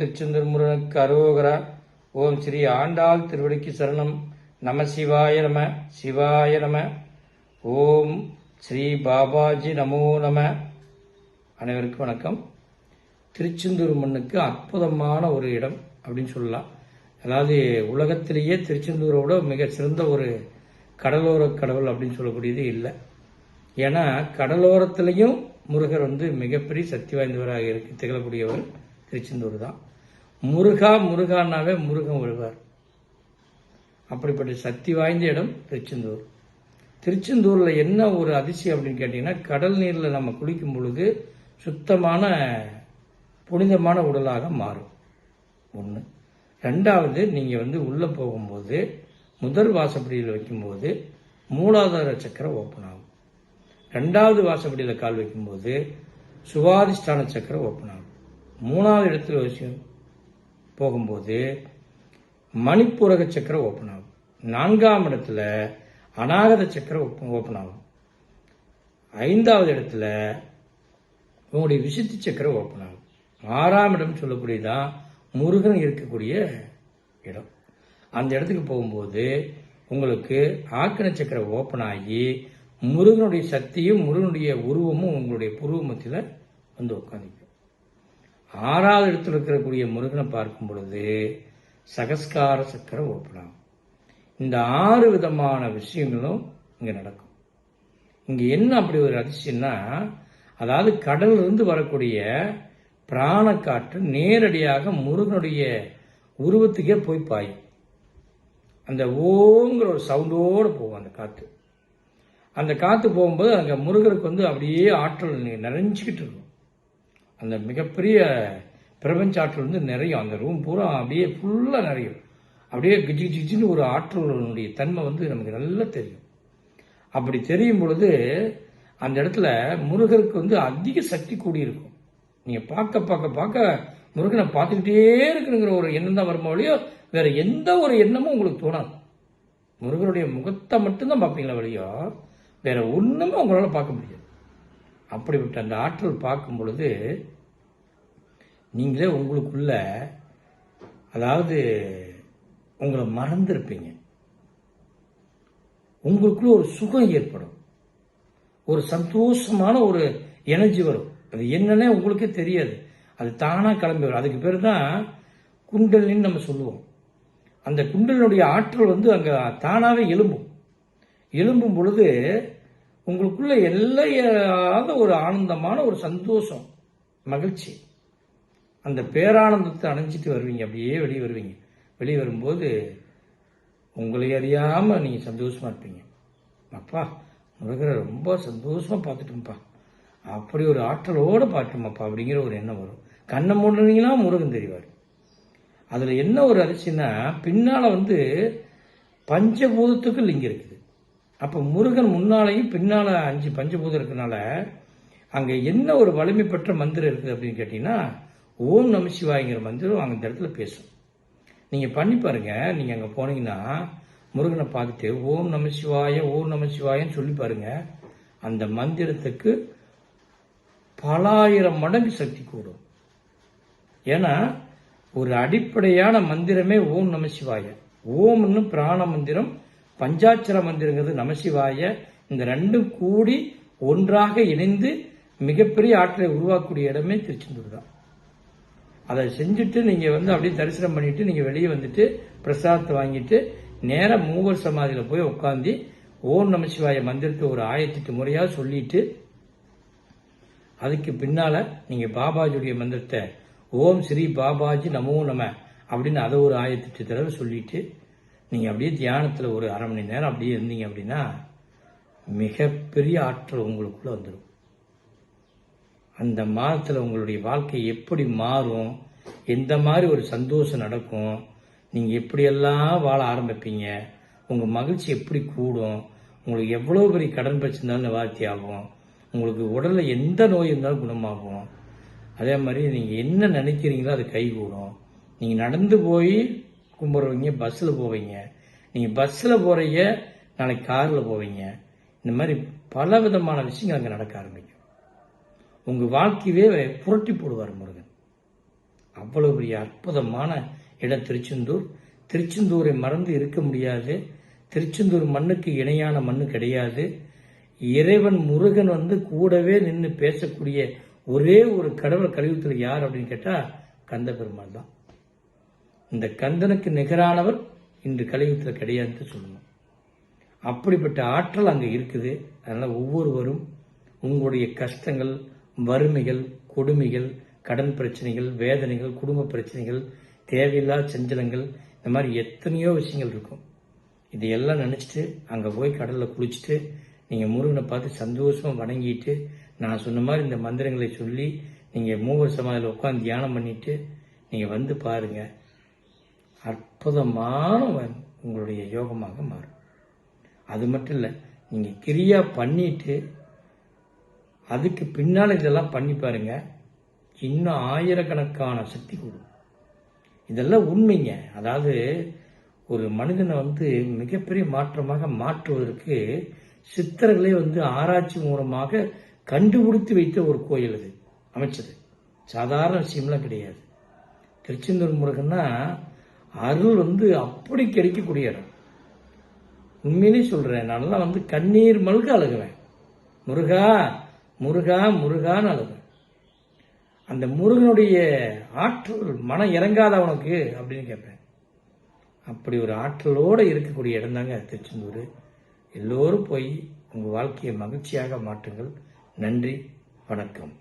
திருச்செந்தூர் முருகனுக்கு அரோகரா ஓம் ஸ்ரீ ஆண்டாள் திருவடிக்கு சரணம். நம சிவாய நம சிவாய நம. ஓம் ஸ்ரீ பாபாஜி நமோ நம. அனைவருக்கும் வணக்கம். திருச்செந்தூர் மண்ணுக்கு அற்புதமான ஒரு இடம் அப்படின்னு சொல்லலாம். அதாவது உலகத்திலேயே திருச்செந்தூரோட மிக சிறந்த ஒரு கடலோர கடவுள் அப்படின்னு சொல்லக்கூடியது இல்லை. ஏன்னா கடலோரத்திலையும் முருகர் வந்து மிகப்பெரிய சக்தி வாய்ந்தவராக இருக்கு திகழக்கூடியவர் திருச்செந்தூர் தான். முருகா முருகானாவே முருகன் வருவார் அப்படிப்பட்ட சக்தி வாய்ந்த இடம் திருச்செந்தூர். திருச்செந்தூரில் என்ன ஒரு அதிசயம் அப்படின்னு கேட்டிங்கன்னா கடல் நீரில் நம்ம குளிக்கும் பொழுது சுத்தமான புனிதமான உடலாக மாறும். ஒன்று ரெண்டாவது நீங்கள் வந்து உள்ளே போகும்போது முதல் வாசப்படியில் வைக்கும்போது மூலாதார சக்கரம் ஓப்பன் ஆகும். ரெண்டாவது வாசப்படியில் கால் வைக்கும்போது சுவாதிஷ்டான சக்கரம் ஓப்பன் ஆகும். மூணாவது இடத்துல விஷயம் போகும்போது மணிப்பூரக சக்கரம் ஓப்பன் ஆகும். நான்காம் இடத்துல அநாகத சக்கரம் ஓப்பன் ஆகும். ஐந்தாவது இடத்துல உங்களுடைய விசித்தி சக்கரம் ஓப்பன் ஆகும். ஆறாம் இடம் சொல்லக்கூடியதான் முருகன் இருக்கக்கூடிய இடம். அந்த இடத்துக்கு போகும்போது உங்களுக்கு ஆக்கண சக்கரம் ஓப்பன் ஆகி முருகனுடைய சக்தியும் முருகனுடைய உருவமும் உங்களுடைய புருவமத்தில் வந்து உட்காந்து ஆறாவது இடத்தில் இருக்கக்கூடிய முருகனை பார்க்கும் பொழுது சகஸ்கார சக்கரம் ஓப்பன் இந்த ஆறு விதமான விஷயங்களும் இங்கே நடக்கும். இங்கே என்ன அப்படி ஒரு அதிசயம்னா அதாவது கடல்லிருந்து வரக்கூடிய பிராணக்காற்று நேரடியாக முருகனுடைய உருவத்துக்கே போய் பாயும். அந்த ஓங்கிற ஒரு சவுண்டோடு போகும் அந்த காற்று. அந்த காற்று போகும்போது அங்கே முருகருக்கு வந்து அப்படியே ஆற்றல் நிறைஞ்சிக்கிட்டு இருக்கும். அந்த மிகப்பெரிய பிரபஞ்ச ஆற்றல் வந்து நிறையும். அந்த ரூம் பூரா அப்படியே ஃபுல்லாக நிறையும். அப்படியே கிஜி கிஜின்னு ஒரு ஆற்றலுடைய தன்மை வந்து நமக்கு நல்லா தெரியும். அப்படி தெரியும் பொழுது அந்த இடத்துல முருகருக்கு வந்து அதிக சக்தி கூடியிருக்கும். நீங்கள் பார்க்க பார்க்க பார்க்க முருகனை பார்த்துக்கிட்டே இருக்கணுங்கிற ஒரு எண்ணம் தான் வருமா வழியோ வேற எந்த ஒரு எண்ணமும் உங்களுக்கு தோணாது. முருகனுடைய முகத்தை மட்டும்தான் பார்ப்பீங்களா வழியோ வேற ஒன்றுமே உங்களால் பார்க்க முடியாது. அப்படிப்பட்ட அந்த ஆற்றல் பார்க்கும் பொழுது நீங்களே உங்களுக்குள்ள அதாவது உங்களை மறந்துருப்பீங்க. உங்களுக்குள்ள ஒரு சுகம் ஏற்படும். ஒரு சந்தோஷமான ஒரு எனர்ஜி வரும். அது என்னன்னே உங்களுக்கே தெரியாது. அது தானாக கிளம்பி வரும். அதுக்கு பேர் தான் குண்டலின்னு நம்ம சொல்லுவோம். அந்த குண்டலினுடைய ஆற்றல் வந்து அங்கே தானாகவே எலும்பும் எலும்பும் பொழுது உங்களுக்குள்ள எல்லையாத ஒரு ஆனந்தமான ஒரு சந்தோஷம் மகிழ்ச்சி. அந்த பேரானந்தத்தை அணைஞ்சிட்டு வருவீங்க அப்படியே வெளியே வருவீங்க. வெளியே வரும்போது உங்களை அறியாமல் நீங்கள் சந்தோஷமாக இருப்பீங்க. அப்பா முருகரை ரொம்ப சந்தோஷமாக பார்த்துட்டோம்ப்பா. அப்படி ஒரு ஆற்றலோடு பார்த்துட்டோம்ப்பா அப்படிங்கிற ஒரு எண்ணம் வரும். கண்ணை மூடுனீங்கன்னா முருகன் தெரிவார். அதில் என்ன ஒரு அரிசின்னா பின்னால் வந்து பஞ்சபூதத்துக்கு லிங்கம் இருக்குது அப்போ முருகன் முன்னாலையும் பின்னால் அஞ்சு பஞ்சபூதம் இருக்கனால அங்கே என்ன ஒரு வலிமை பெற்ற மந்திரம் இருக்குது அப்படின்னு கேட்டிங்கன்னா ஓம் நம சிவாய்ங்கிற மந்திரம் அங்கே இந்த இடத்துல பேசும். நீங்கள் பண்ணி பாருங்கள் நீங்கள் அங்கே போனீங்கன்னா முருகனை பார்த்துட்டு ஓம் நம சிவாய ஓம் நம சிவாயன்னு சொல்லி பாருங்கள் அந்த மந்திரத்துக்கு பலாயிரம் மடங்கு சக்தி கூடும். ஏன்னா ஒரு அடிப்படையான மந்திரமே ஓம் நம சிவாய. ஓம்னு பிராண மந்திரம் பஞ்சாட்சர மந்திரங்கிறது நமசிவாய இந்த ரெண்டும் கூடி ஒன்றாக இணைந்து மிகப்பெரிய ஆற்றலை உருவாக்கக்கூடிய இடமே திருச்செந்தூர் தான். அதை செஞ்சுட்டு நீங்க வந்து அப்படியே தரிசனம் பண்ணிட்டு நீங்க வெளியே வந்துட்டு பிரசாதத்தை வாங்கிட்டு நேராக மூவர் சமாதியில் போய் உட்காந்து ஓம் நமசிவாய மந்திரத்தை ஒரு ஆயிரத்தெட்டு முறையாக சொல்லிட்டு அதுக்கு பின்னால நீங்க பாபாஜியுடைய மந்திரத்தை ஓம் ஸ்ரீ பாபாஜி நமோ நம அப்படின்னு அதை ஒரு ஆயிரத்தெட்டு தடவை சொல்லிட்டு நீங்கள் அப்படியே தியானத்தில் ஒரு அரை மணி நேரம் அப்படியே இருந்தீங்க அப்படின்னா மிகப்பெரிய ஆற்றல் உங்களுக்குள்ளே வந்துடும் அந்த மாதத்தில் உங்களுடைய வாழ்க்கை எப்படி மாறும்? எந்த மாதிரி ஒரு சந்தோஷம் நடக்கும்? நீங்கள் எப்படியெல்லாம் வாழ ஆரம்பிப்பீங்க? உங்கள் மகிழ்ச்சி எப்படி கூடும்? உங்களுக்கு எவ்வளோ பெரிய கடன் பிரச்சனை இருந்தாலும் நிவார்த்தி ஆகும் உங்களுக்கு உடலில் எந்த நோய் இருந்தாலும் குணமாகும். அதே மாதிரி நீங்கள் என்ன நினைக்கிறீங்களோ அது கைகூடும். நீங்கள் நடந்து போய் கும்பிட்றவங்க பஸ்ஸில் போவீங்க. நீங்கள் பஸ்ஸில் போகிறீங்க நாளைக்கு காரில் போவீங்க. இந்த மாதிரி பல விதமான விஷயங்கள் அங்கே நடக்க ஆரம்பிக்கும். உங்கள் வாழ்க்கையவே புரட்டி போடுவார் முருகன். அவ்வளோ பெரிய அற்புதமான இடம் திருச்செந்தூர். திருச்செந்தூரை மறந்து இருக்க முடியாது. திருச்செந்தூர் மண்ணுக்கு இணையான மண்ணு கிடையாது. இறைவன் முருகன் வந்து கூடவே நின்று பேசக்கூடிய ஒரே ஒரு கடவுள் கழிவுத்தில் யார் அப்படின்னு கேட்டால் கந்த பெருமாள் தான். இந்த கந்தனுக்கு நிகரானவர் இன்று கலியுகத்தில் கிடையாதுன்னு சொல்லணும் அப்படிப்பட்ட ஆற்றல் அங்கே இருக்குது. அதனால் ஒவ்வொருவரும் உங்களுடைய கஷ்டங்கள் வறுமைகள் கொடுமைகள் கடன் பிரச்சனைகள் வேதனைகள் குடும்ப பிரச்சனைகள் தேவையில்லா செஞ்சலங்கள் இந்த மாதிரி எத்தனையோ விஷயங்கள் இருக்கும். இதையெல்லாம் நினச்சிட்டு அங்கே போய் கடலில் குளிச்சுட்டு நீங்கள் முருகனை பார்த்து சந்தோஷமாக வணங்கிட்டு நான் சொன்ன மாதிரி இந்த மந்திரங்களை சொல்லி நீங்கள் மூவர் சமாதியில் உட்காந்து தியானம் பண்ணிவிட்டு நீங்கள் வந்து பாருங்கள் அற்புதமான உங்களுடைய யோகமாக மாறும். அது மட்டும் இல்லை நீங்கள் கிரியா பண்ணிட்டு அதுக்கு பின்னால் இதெல்லாம் பண்ணி பாருங்க இன்னும் ஆயிரக்கணக்கான சக்தி கூடும். இதெல்லாம் உண்மைங்க. அதாவது ஒரு மனிதனை வந்து மிகப்பெரிய மாற்றமாக மாற்றுவதற்கு சித்தர்களே வந்து ஆராய்ச்சி மூலமாக கண்டுபிடித்து வைத்த ஒரு கோயில் அது அமைச்சது. சாதாரண விஷயம்லாம் கிடையாது. திருச்செந்தூர் முருகன்னா அருள் வந்து அப்படி கிடைக்கக்கூடிய இடம் உண்மையிலே சொல்கிறேன் நல்லா வந்து கண்ணீர் மல்க அழுகுவேன். முருகா முருகா முருகான்னு அழுகுவேன். அந்த முருகனுடைய ஆற்றல் மனம் இறங்காத அவனுக்கு அப்படின்னு கேட்பேன். அப்படி ஒரு ஆற்றலோடு இருக்கக்கூடிய இடம் தாங்க திருச்செந்தூர். எல்லோரும் போய் உங்கள் வாழ்க்கையை மகிழ்ச்சியாக மாற்றுங்கள். நன்றி வணக்கம்.